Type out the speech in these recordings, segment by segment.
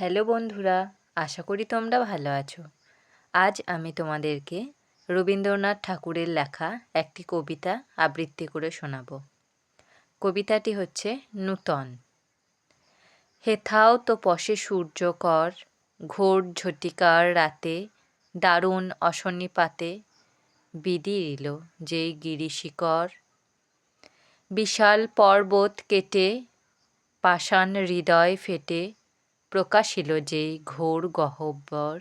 Hello বন্ধুরা, আশা করি তোমরা ভালো আছো। আজ আমি তোমাদেরকে রবীন্দ্রনাথ ঠাকুরের লেখা একটি কবিতা আবৃত্তি করে শোনাব। কবিতাটি হচ্ছে নূতন। হেথাও তো পশে সূর্যকর ঘোর ঝটিকার রাতে, দারুণ অশনিপাতে বিদিরিল যেই গিরিশিকর বিশাল পর্বত কেটে, পাষাণ হৃদয় ফেটে প্রকাশিল যেই ঘোর গহ্বর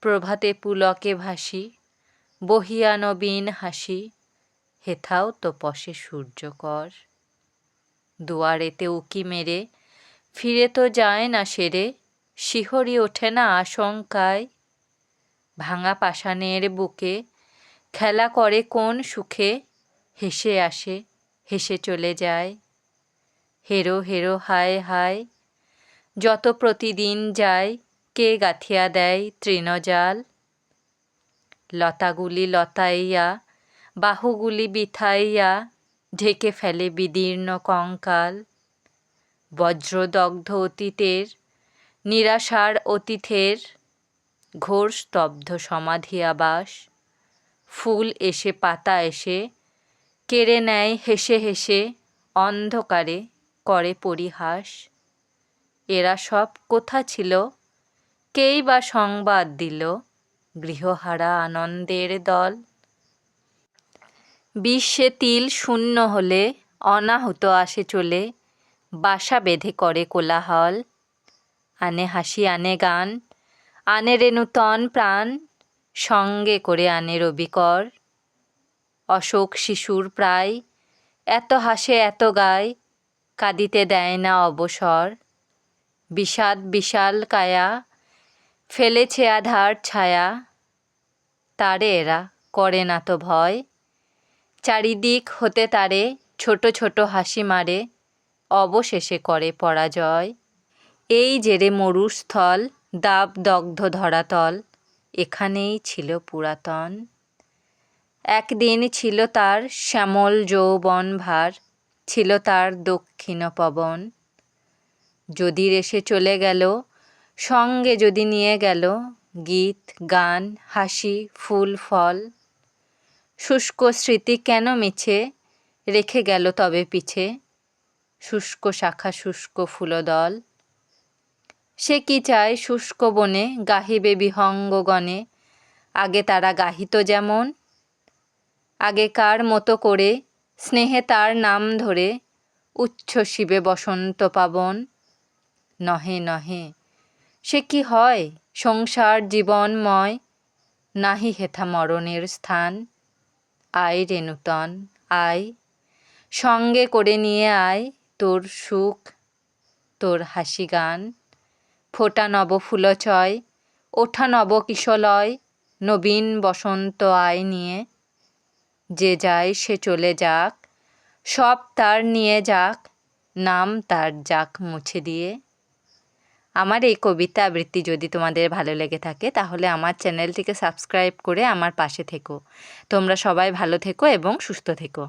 প্রভাতে পুলকে ভাসি, বহিয়া নবীন হাসি, হেথাও তো পশে সূর্যকর। দুয়ারেতে উকি মেরে, ফিরে তো যায় না সেরে শিহরি ওঠে না আশঙ্কায়। ভাঙা পাষাণের বুকে খেলা করে কোন সুখে, হেসে আসে, হেসে চলে যায়। হেরো হেরো হায় হায় যত প্রতিদিন যায়, কে গাঁথিয়া দেয় তৃণজাল? লতাগুলি লতাইয়া, বাহুগুলি বিথাইয়া, ঢেকে ফেলে বিদীর্ণ কঙ্কাল। বজ্রদগ্ধ অতীতের, নিরাশার অতীথের ঘোর স্তব্ধ সমাধি আবাস। ফুল এসে, পাতা এসে, কেড়ে নেয় হেসে হেসে, অন্ধকারে করে পরিহাস। এরা সব কোথা ছিল? কেই বা সংবাদ দিল গৃহহারা আনন্দের দল? বিশ্বে তিল শূন্য হলে, অনাহুত আসে চলে, বাসা বেঁধে করে কোলাহল। আনে হাসি, আনে গান, আনে রে নূতন প্রাণ, সঙ্গে করে আনে রবিকর। অশোক শিশুর প্রায়, এত হাসে, এত গায়, কাঁদিতে দেয় না অবসর। বিষাদ, বিশাল কায়া, ফেলেছে আধার ছায়া, তারে এরা করে না তো ভয়। চারিদিক হতে তারে, ছোট ছোট হাসি মারে, অবশেষে করে পরাজয়। এই জেরে মরুস্থল, দাব দগ্ধ ধরাতল, এখানেই ছিল পুরাতন। একদিন ছিল তার শ্যামল যৌবন ভার, ছিল তার দক্ষিণ পবন। যদি রেসে চলে গেল, সঙ্গে যদি নিয়ে গেল, গীত, গান, হাসি, ফুল, ফল। শুষ্ক স্মৃতি কেন মিছে? রেখে গেল তবে পিছে। শুষ্ক শাখা, শুষ্ক ফুলদল। সে কি চায় শুষ্ক বনে? গাহিবে বিহঙ্গগণে আগে তারা গাহিত যেমন। আগেকার মতো করে? স্নেহে তার নাম ধরে। উচ্ছ্বসিবে বসন্ত পাবন। নহে নহে। সে কি হয়? সংসার জীবনময়? নাহি হেথা মরণের স্থান? আয় রে নূতন, আয়। সঙ্গে করে নিয়ে আয় তোর সুখ, তোর হাসি গান। ফোটা নব ফুলচয়, ওঠা নব কিশলয়, নবীন বসন্ত আয় নিয়ে। যে যায় সে চলে যাক, সব তার নিয়ে যাক, নাম তার যাক মুছে দিয়ে। আমার এই কবিতা আবৃত্তি যদি তোমাদের ভালো লেগে থাকে, তাহলে আমার চ্যানেলটিকে সাবস্ক্রাইব করে আমার পাশে থেকো। তোমরা সবাই ভালো থেকো এবং সুস্থ থেকো।